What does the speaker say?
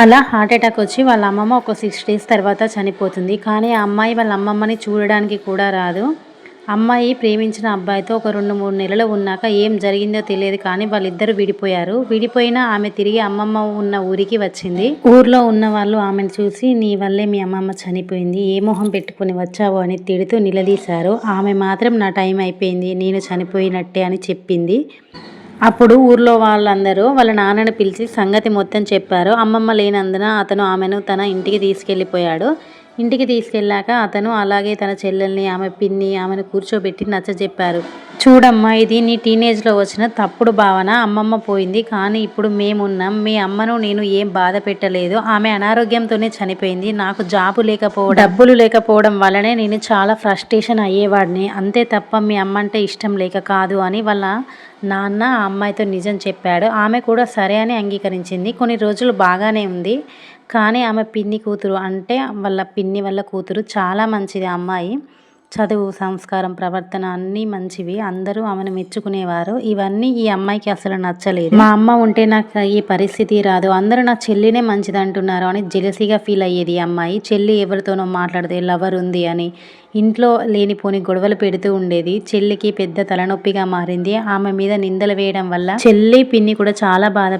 అలా heart attack వచ్చి వాళ్ళ అమ్మమ్మ ఒక సిక్స్ డేస్ తర్వాత చనిపోతుంది. కానీ ఆ అమ్మాయి వాళ్ళ అమ్మమ్మని చూడడానికి కూడా రాదు. అమ్మాయి ప్రేమించిన అబ్బాయితో ఒక రెండు మూడు నెలలు ఉన్నాక ఏం జరిగిందో తెలియదు కానీ వాళ్ళిద్దరు విడిపోయారు. విడిపోయినా ఆమె తిరిగి అమ్మమ్మ ఉన్న ఊరికి వచ్చింది. ఊర్లో ఉన్న వాళ్ళు ఆమెను చూసి నీ వల్లే మీ అమ్మమ్మ చనిపోయింది. ఏ మొహం పెట్టుకుని వచ్చావు? అని తిడుతూ నిలదీశారు. ఆమె మాత్రం నా టైం అయిపోయింది. నేను చనిపోయినట్టే అని చెప్పింది. అప్పుడు ఊర్లో వాళ్ళందరూ వాళ్ళ నాన్నని పిలిచి సంగతి మొత్తం చెప్పారు. అమ్మమ్మ లేనందున అతను ఆమెను తన ఇంటికి తీసుకెళ్ళిపోయాడు. ఇంటికి తీసుకెళ్ళాక అతను అలాగే తన చెల్లెల్ని ఆమె పిన్ని ఆమెను కూర్చోబెట్టి నచ్చజెప్పారు. చూడమ్మా ఇది నీ టీనేజ్లో వచ్చిన తప్పుడు భావన. అమ్మమ్మ పోయింది కానీ ఇప్పుడు మేమున్నాం. మీ అమ్మను నేను ఏం బాధ పెట్టలేదు. ఆమె అనారోగ్యంతోనే చనిపోయింది. నాకు జాబు లేకపోవడం డబ్బులు లేకపోవడం వల్లనే నేను చాలా ఫ్రస్ట్రేషన్ అయ్యేవాడిని. అంతే తప్ప మీ అమ్మ అంటే ఇష్టం లేక కాదు అని వాళ్ళ నాన్న ఆ అమ్మాయితో నిజం చెప్పాడు. ఆమె కూడా సరే అని అంగీకరించింది. కొన్ని రోజులు బాగానే ఉంది కానీ ఆమె పిన్ని కూతురు అంటే వాళ్ళ పిన్ని వాళ్ళ కూతురు చాలా మంచిది అమ్మాయి. చదువు సంస్కారం ప్రవర్తన అన్నీ మంచివి. అందరూ ఆమెను మెచ్చుకునేవారు. ఇవన్నీ ఈ అమ్మాయికి అసలు నచ్చలేదు. మా అమ్మ ఉంటే నాకు ఈ పరిస్థితి రాదు. అందరూ నా చెల్లినే మంచిది అంటున్నారు అని జెలసీగా ఫీల్ అయ్యేది ఈ అమ్మాయి. చెల్లి ఎవరితోనో మాట్లాడితే లవర్ ఉంది అని. ఇంట్లో లేనిపోని గొడవలు పెడుతూ ఉండేది. చెల్లికి పెద్ద తలనొప్పిగా మారింది. ఆమె మీద నిందలు వేయడం వల్ల చెల్లి పిన్ని కూడా చాలా బాధ